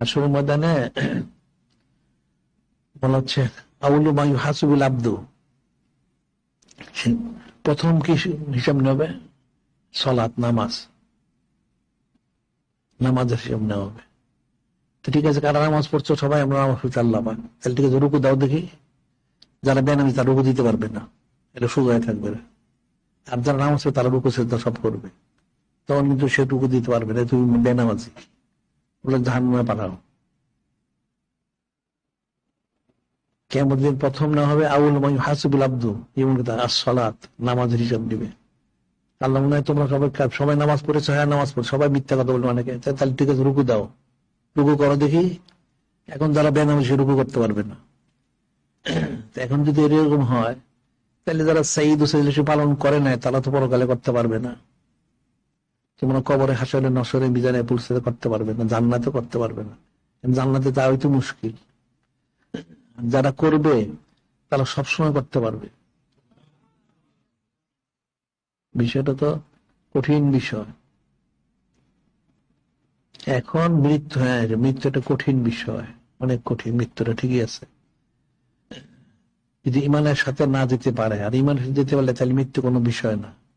হাসুর ময়দানে বলা হচ্ছে, আউলু হাসুবুল আব্দু। প্রথম কি হিসাব নেবে? সলাৎ, নামাজ। নামাজের হিসাব নেওয়া হবে। তো ঠিক আছে, কারা নামাজ পড়ছো সবাই, আমরা নামাজ পড়ছি আল্লাহ। তাহলে ঠিক আছে, রুকু দাও দেখি। যারা বেনামি তারা রুকু দিতে পারবে না। এটা সোজায় থাকবে। আর যারা নামাজ তারা রুকু সেদ্ধ সব করবে। তখন কিন্তু সে রুকু দিতে পারবে না, তুমি বেনামাজি। বলে জাহান্নামে পাঠাও কেমন দিন প্রথম না হবে আউল হাসিবুল আব্দু যেমন আসলাত নামাজের হিসাব দিবে। আল্লাহ মনে হয় তোমরা সবাই সবাই নামাজ পড়েছো হ্যাঁ নামাজ পড়ে। সবাই মিথ্যা কথা বলবে অনেকে। তাহলে ঠিক আছে, রুকু দাও। রুকু করো দেখি। এখন যারা বেনামে সে রুকু করতে পারবে না। এখন যদি এরকম হয়, তাহলে যারা সাইদ সে পালন করে নাই, তারা তো পরকালে করতে পারবে না। তোমরা কবরে হাসরে নসরে মিজানে পুলিশে করতে পারবে না জান্নাতে করতে পারবে না। জান্নাতে তা হয়তো মুশকিল। যারা করবে, তারা সবসময় করতে পারবে। বিষয়টা তো কঠিন বিষয়। এখন মৃত্যু হ্যাঁ মৃত্যু একটা কঠিন বিষয়, অনেক কঠিন, মৃত্যুটা ঠিকই আছে। যদি ইমানের সাথে না যেতে পারে, আর ইমানের সাথে যেতে পারলে তাহলে মৃত্যু কোনো বিষয় না।